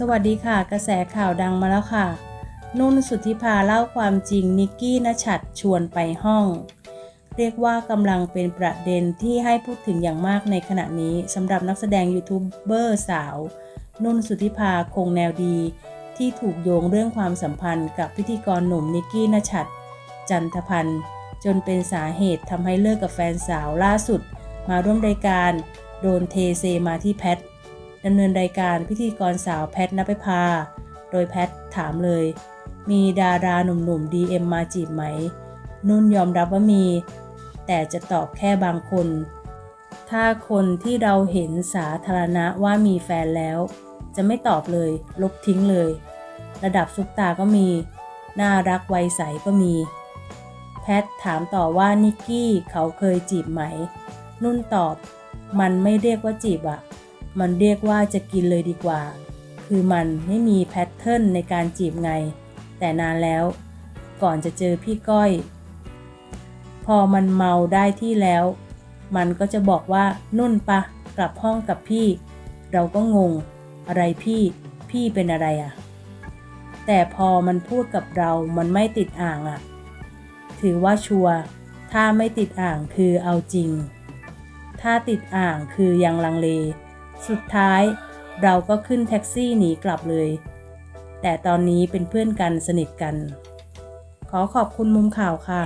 สวัสดีค่ะ กระแสข่าวดังมาแล้วค่ะ นุ่นสุทธิภาเล่าความจริงนิกกี้นชัดชวนไปห้อง เรียกว่ากำลังเป็นประเด็นที่ให้พูดถึงอย่างมากในขณะนี้สำหรับนักแสดงยูทูบเบอร์สาว นุ่นสุทธิภาคงแนวดี ที่ถูกโยงเรื่องความสัมพันธ์กับพิธีกรหนุ่มนิกกี้นชัดจันทพันธ์จนเป็นสาเหตุทำให้เลิกกับแฟนสาวล่าสุด มาร่วมรายการ โดนเทเซมาที่แพท ดำเนินรายการพิธีกรสาวแพทนภพา โดยแพทถามเลย มีดาราหนุ่มๆ DM มาจีบไหม นุ่นยอมรับว่ามี แต่จะตอบแค่บางคน ถ้าคนที่เราเห็นสาธารณะว่ามีแฟนแล้ว จะไม่ตอบเลย ลบทิ้งเลย ระดับซุปตาก็มี น่ารักไวใสก็มี แพทถามต่อว่านิกกี้เขาเคยจีบไหม นุ่นตอบ มันไม่เรียกว่าจีบอะ มันเรียกว่าจะกินเลยดีกว่า คือมันไม่มีแพทเทิร์นในการจีบไง แต่นานแล้ว ก่อนจะเจอพี่ก้อย พอมันเมาได้ที่แล้ว มันก็จะบอกว่านุ่นปะ กลับห้องกับพี่ เราก็งง อะไรพี่ พี่เป็นอะไรอะแต่พอมันพูดกับเรามันไม่ติดอ่างอะ ถือว่าชัวร์ ถ้าไม่ติดอ่างคือเอาจริง ถ้าติดอ่างคือยังลังเล สุดท้ายเราก็ขึ้นแท็กซี่หนีกลับเลย แต่ตอนนี้เป็นเพื่อนกันสนิทกัน ขอขอบคุณมุมข่าวค่ะ